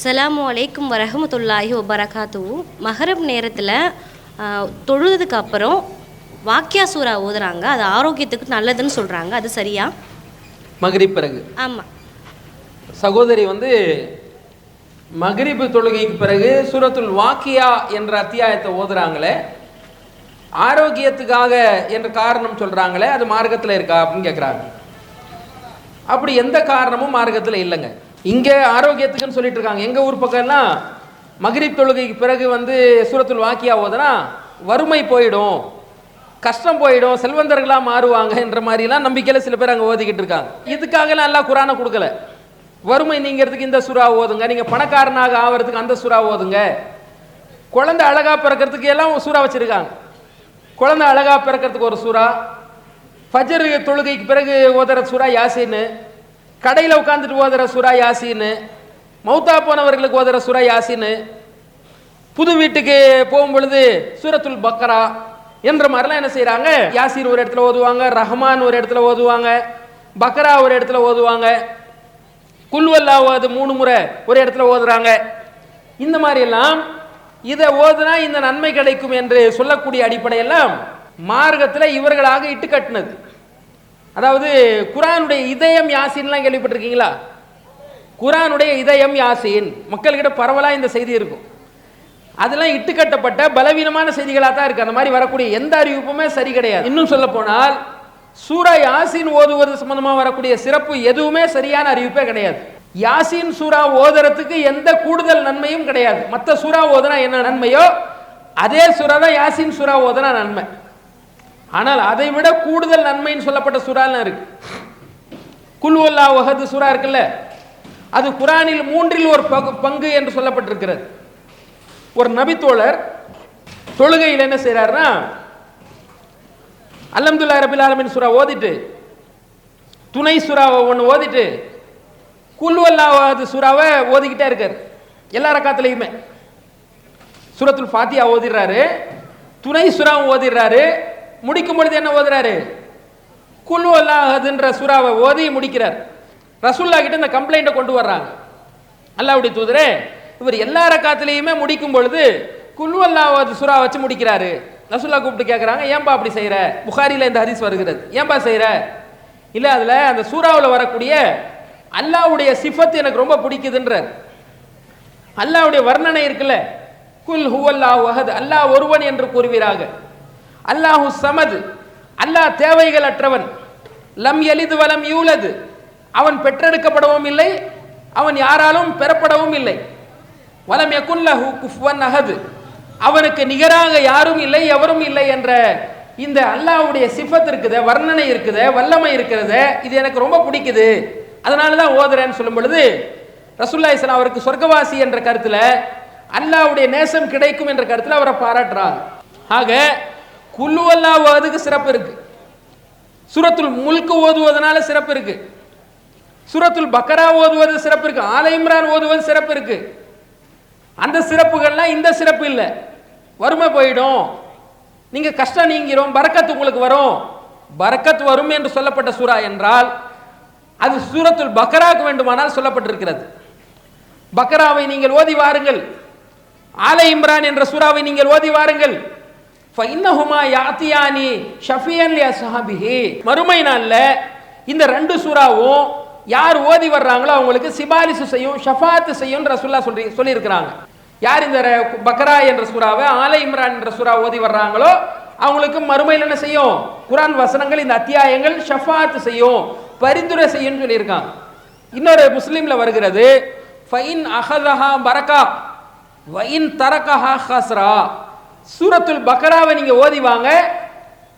அஸ்ஸலாமு அலைக்கும் வரஹமத்துல்லாஹி வபரகாத்து மஹரப் நேரத்தில் தொழுதுக்கு அப்புறம் வாக்கியா சூரா ஓதுறாங்க. அது ஆரோக்கியத்துக்கு நல்லதுன்னு சொல்கிறாங்க அது சரியா? மகரிப் பிறகு. ஆமாம் சகோதரி வந்து மகரிபு தொழுகைக்கு பிறகு சூரத்துல் வாக்கியா என்ற அத்தியாயத்தை ஓதுறாங்களே. ஆரோக்கியத்துக்காக என்ற காரணம் சொல்றாங்களே. அது மார்க்கத்தில் இருக்கா அப்படின்னு கேட்குறாங்க அப்படி எந்த காரணமும் மார்க்கத்தில் இல்லைங்க. இங்கே ஆரோக்கியத்துக்குன்னு சொல்லிட்டு இருக்காங்க எங்கள் ஊர் பக்கம்லாம் மகரிப் தொழுகைக்கு பிறகு வந்து சூரத்துல் வாக்கியா ஓதுனா வறுமை போயிடும். கஷ்டம் போயிடும். செல்வந்தர்களாக மாறுவாங்க என்ற மாதிரிலாம் நம்பிக்கையில் சில பேர் அங்கே ஓதிக்கிட்டு இருக்காங்க. இதுக்காகலாம் எல்லாம் குரானை கொடுக்கல. வறுமை நீங்கிறதுக்கு இந்த சுறா ஓதுங்க. நீங்கள் பணக்காரனாக ஆகிறதுக்கு அந்த சுறா ஓதுங்க. குழந்தை அழகா பிறக்கிறதுக்கு எல்லாம் சூறா வச்சுருக்காங்க. குழந்தை அழகாக பிறக்கிறதுக்கு ஒரு சூறா. ஃபஜர் தொழுகைக்கு பிறகு ஓதுற சூறா யாசின்னு. கடையில் உட்காந்துட்டு ஓதுற சுரா யாசின்னு மௌத்தா போனவர்களுக்கு ஓதுற சுரா யாசின்னு புது வீட்டுக்கு போகும் பொழுது சூரத்துல் பக்கரா என்ற மாதிரிலாம் என்ன செய்கிறாங்க யாசீர் ஒரு இடத்துல ஓதுவாங்க ரஹ்மான் ஒரு இடத்துல ஓதுவாங்க பக்ரா ஒரு இடத்துல ஓதுவாங்க குல்வல்லா ஓது மூணு முறை ஒரு இடத்துல ஓதுறாங்க. இந்த மாதிரியெல்லாம் இதை ஓதுனா இந்த நன்மை கிடைக்கும் என்று சொல்லக்கூடிய அடிப்படையெல்லாம் மார்க்கத்தில் இவர்களாக இட்டு கட்டினது. அதாவது குரானுடைய இதயம் யாசின்லாம் கேள்விப்பட்டிருக்கீங்களா? குரானுடைய இதயம் யாசின். மக்கள்கிட்ட பரவலாக இந்த செய்தி இருக்கும். அதெல்லாம் இட்டுக்கட்டப்பட்ட பலவீனமான செய்திகளாக தான் இருக்குது அந்த மாதிரி வரக்கூடிய எந்த அறிவிப்புமே சரி கிடையாது. இன்னும் சொல்ல போனால் சூரா யாசின் ஓதுவது சம்பந்தமாக வரக்கூடிய சிறப்பு எதுவுமே சரியான அறிவிப்பே கிடையாது. யாசின் சூரா ஓதுறதுக்கு எந்த கூடுதல் நன்மையும் கிடையாது. மற்ற சூரா ஓதுனா என்ன நன்மையோ அதே சூரா தான் யாசின் சூரா ஓதுனா நன்மை. ஆனால் அதை விட கூடுதல் நன்மைன்னு சொல்லப்பட்ட சுறாலாம் இருக்கு? குல்வல்லா வஹது சுறா இருக்குல்ல? அது குரானில் மூன்றில் ஒரு பங்கு பங்கு என்று சொல்லப்பட்டிருக்கிறது. ஒரு நபித்தோழர் தொழுகையில் என்ன செய்கிறாருன்னா அலம்துல்லா ரபில் ஆலமின் சுறா ஓதிட்டு துணை சுறாவை ஒன்று ஓதிட்டு குல்வல்லாவது சுறாவை ஓதிக்கிட்டே இருக்கார். எல்லா ரக்காத்துலையுமே. சுரத்துல் ஃபாத்தியா ஓதிடுறாரு. துணை சுறாவும் ஓதிடுறாரு. முடிக்கும் பொழுது என்ன ஓதுறாரு? குழு அல்லாஹதுன்ற சூறாவை ஓதி முடிக்கிறார். ரசூல்லா கிட்ட இந்த கம்ப்ளைண்ட்டை கொண்டு வர்றாங்க. அல்லாவுடைய தூதரே இவர் எல்லா ரக்காத்துலேயுமே முடிக்கும் பொழுது குழு அல்லாஹது சூறா வச்சு முடிக்கிறாரு. ரசூல்லா கூப்பிட்டு கேட்குறாங்க ஏன்பா அப்படி செய்கிற புகாரியில் இந்த ஹரிஸ் வருகிறது. ஏன்பா செய்கிற இல்லை அதில் அந்த சூறாவில் வரக்கூடிய அல்லாவுடைய சிஃபத் எனக்கு ரொம்ப பிடிக்குதுன்றார். அல்லாவுடைய வர்ணனை இருக்குல்ல குல் ஹுவல்லாஹ் அஹத் அல்லாஹ் ஒருவன் என்று கூறுவீராக. அல்லாஹு சமது. அல்லாஹ் தேவைகள் அற்றவன் லம் எலிது வலம் யூலது. அவன் பெற்றெடுக்கப்படவும் இல்லை அவன் யாராலும் பெறப்படவும் இல்லை. வலம் யகுல்லஹு குஃப்வன் அஹது. அவனுக்கு நிகராக யாரும் இல்லை எவரும் இல்லை என்ற இந்த அல்லாஹ்வுடைய சிஃபத் இருக்குது வர்ணனை இருக்குது வல்லமை இருக்கிறது. இது எனக்கு ரொம்ப பிடிக்குது. அதனால தான் ஓதுறேன்னு சொல்லும் பொழுது ரசூல்லா இஸ்லாம் அவருக்கு சொர்க்கவாசி என்ற கருத்தில் அல்லாஹ்வுடைய நேசம் கிடைக்கும் என்ற கருத்தில் அவரை பாராட்டுறாங்க. ஆக குல்லு அல்லாஹ் ஓதுக்கு சிறப்பு இருக்கு. சுரத்துல் முல்கு ஓதுவதனால சிறப்பு இருக்கு. சுரத்துல் பக்கரா ஓதுவது சிறப்பு இருக்கு. ஆல இம்ரான் ஓதுவது சிறப்பு இருக்கு. அந்த சிறப்புகள்லாம் இந்த சிறப்பு இல்லை. வறுமை போயிடும். நீங்க கஷ்டம் நீங்கிறோம் பரக்கத்து உங்களுக்கு வரும். பரக்கத் வரும் என்று சொல்லப்பட்ட சூரா என்றால் அது சூரத்துல் பக்கராக்கு வேண்டுமானால் சொல்லப்பட்டிருக்கிறது. பக்கராவை நீங்கள் ஓதி வாருங்கள். ஆலை இம்ரான் என்ற சூறாவை நீங்கள் ஓதி வாருங்கள். ஃபைன்னஹுமா யாத்தியானி ஷஃபியன் அசாபிஹி மறுமை நாளில் இந்த ரெண்டு சூறாவும் யார் ஓதி வர்றாங்களோ அவங்களுக்கு சிபாரிசு செய்யும் ஷஃபாத்து செய்யும் ரசுல்லா சொல்லி சொல்லியிருக்கிறாங்க. யார் இந்த ர- பக்ரா என்ற சூறாவை ஆலை இம்ரான் என்ற சூறா ஓதி வர்றாங்களோ அவங்களுக்கு மறுமையில் என்ன செய்யும்? குரான் வசனங்கள் இந்த அத்தியாயங்கள் ஷஃபாத்து செய்யும் பரிந்துரை செய்யும் சொல்லியிருக்காங்க. இன்னொரு முஸ்லீம்ல வருகிறது ஃபைன் அஹதஹா பரகா வைன் தரகஹா ஹஸ்ரா. சூரத்துல் பக்கராவை நீங்க ஓதி வாங்க.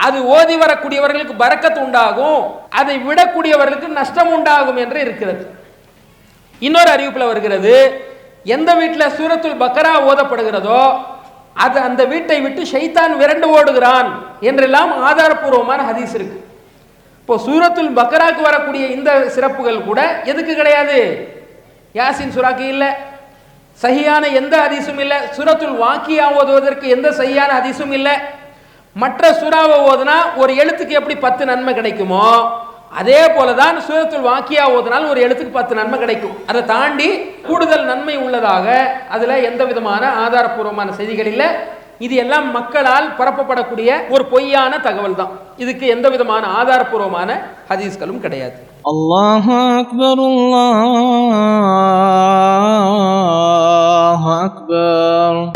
அது ஓதி வரக்கூடியவர்களுக்கு பறக்கத்து உண்டாகும். அதை விடக்கூடியவர்களுக்கு நஷ்டம் உண்டாகும் என்று இருக்கிறது. இன்னொரு அறிவிப்பில் வருகிறது. எந்த வீட்டில் சூரத்துல் பக்கரா ஓதப்படுகிறதோ அது அந்த வீட்டை விட்டு ஷைத்தான் விரண்டு ஓடுகிறான் என்றெல்லாம் ஆதாரபூர்வமான ஹதீஸ் இருக்கு. இப்போ சூரத்துல் பக்கராக்கு வரக்கூடிய இந்த சிறப்புகள் கூட எதுக்கு கிடையாது? யாசின் சூறாக்கு இல்லை. சரியான எந்த அதிசும் இல்லை. சுரத்துள் வாக்கியா ஓதுவதற்கு எந்த சரியான அதிசும் இல்லை. மற்ற சுறாவை ஓதுனா ஒரு எழுத்துக்கு எப்படி பத்து நன்மை கிடைக்குமோ அதே போலதான் சுரத்துள் வாக்கியா ஓதுனால் ஒரு எழுத்துக்கு பத்து நன்மை கிடைக்கும். அதை தாண்டி கூடுதல் நன்மை உள்ளதாக அதுல எந்த விதமான ஆதாரபூர்வமான செய்திகள் இல்லை. இது எல்லாம் மக்களால் பரப்பப்படக்கூடிய ஒரு பொய்யான தகவல் தான். இதுக்கு எந்த விதமான ஆதாரபூர்வமான ஹதீஸ்களும் கிடையாது. அல்லாஹ் அக்பர் الله أكبر